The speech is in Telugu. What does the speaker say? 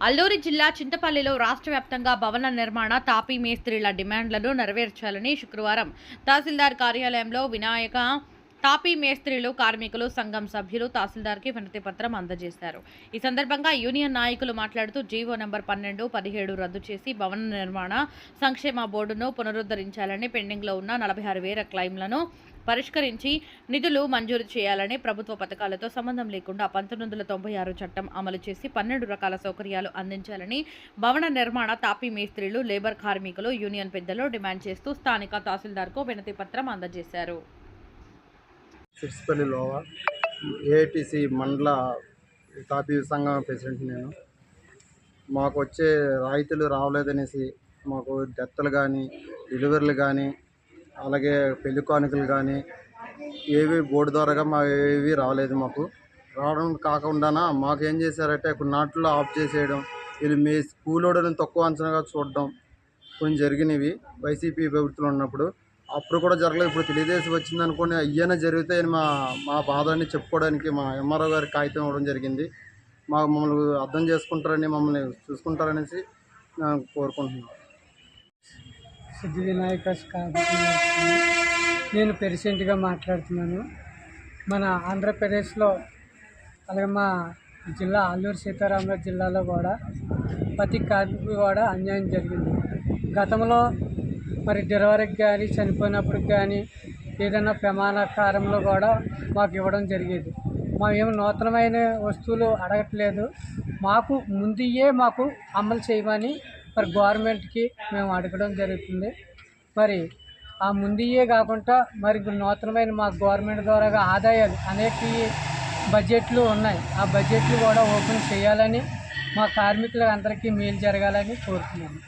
అల్లూరి జిల్లా చింతపల్లిలో రాష్ట్ర వ్యాప్తంగా భవన నిర్మాణ తాపీ మేస్త్రీల డిమాండ్లను నెరవేర్చాలని శుక్రవారం తహసీల్దార్ కార్యాలయంలో వినాయక తాపీ మేస్త్రీలు కార్మికులు సంఘం సభ్యులు తహసీల్దార్కి వినతి పత్రం అందజేశారు. ఈ సందర్భంగా యూనియన్ నాయకులు మాట్లాడుతూ జీవో నంబర్ పన్నెండు పదిహేడు రద్దు చేసి భవన నిర్మాణ సంక్షేమ బోర్డును పునరుద్ధరించాలని పెండింగ్లో ఉన్న నలభై ఆరు వేల క్లైమ్లను పరిష్కరించి నిధులు మంజూరు చేయాలని ప్రభుత్వ పథకాలతో సంబంధం లేకుండా పంతొమ్మిది వందల తొంభై ఆరు చట్టం అమలు చేసి పన్నెండు రకాల సౌకర్యాలు అందించాలని భవన నిర్మాణ తాపీ మేస్త్రీలు లేబర్ కార్మికులు యూనియన్ పెద్దలు డిమాండ్ చేస్తూ స్థానిక తహసీల్దార్కు వినతి పత్రం అందజేశారు. సిరిసిపల్లిలో ఏఐటిసి మండల కాపీ సంఘం ప్రెసిడెంట్ నేను. మాకు వచ్చే రాయితీలు రావలేదనేసి మాకు డెత్తలు కానీ డెలివరీలు కానీ అలాగే పెళ్ళి కానుకలు కానీ ఏవి బోర్డు ద్వారాగా మా ఏవి రాలేదు మాకు. రావడం కాకుండా మాకు ఏం చేశారంటే కొన్ని నాట్లో ఆఫ్ చేసేయడం ఇది మీ స్కూల్ ఓడని తక్కువ అంచనాగా చూడడం కొన్ని జరిగినవి. వైసీపీ ప్రభుత్వంలో ఉన్నప్పుడు అప్పుడు కూడా జరగలేదు. ఇప్పుడు తెలియజేసి వచ్చింది అనుకోని అయ్యనే జరుగుతాయని మా మా బాధని చెప్పుకోవడానికి మా ఎంఆర్ఓ గారికి కాగితం ఇవ్వడం జరిగింది. మా మమ్మల్ని అర్థం చేసుకుంటారని మమ్మల్ని చూసుకుంటారనేసి నేను కోరుకుంటున్నాను. సిద్ధి వినాయక నేను పెరిసెంట్గా మాట్లాడుతున్నాను. మన ఆంధ్రప్రదేశ్లో అలాగే మా జిల్లా అల్లూరు సీతారామరాజు జిల్లాలో కూడా ప్రతి కార్మికుడు కూడా అన్యాయం జరిగింది. గతంలో మరి డెలివరీకి కానీ చనిపోయినప్పుడు కానీ ఏదైనా ప్రమాణకారంలో కూడా మాకు ఇవ్వడం జరిగేది. మా నూతనమైన వస్తువులు అడగట్లేదు. మాకు ముందుయే మాకు అమలు చేయమని మరి గవర్నమెంట్కి మేము అడగడం జరుగుతుంది. మరి ఆ ముందుయే కాకుండా మరి నూతనమైన మా గవర్నమెంట్ ద్వారా ఆదాయాలు అనేక బడ్జెట్లు ఉన్నాయి. ఆ బడ్జెట్లు కూడా ఓపెన్ చేయాలని మా కార్మికులందరికీ మేలు జరగాలని కోరుతున్నాను.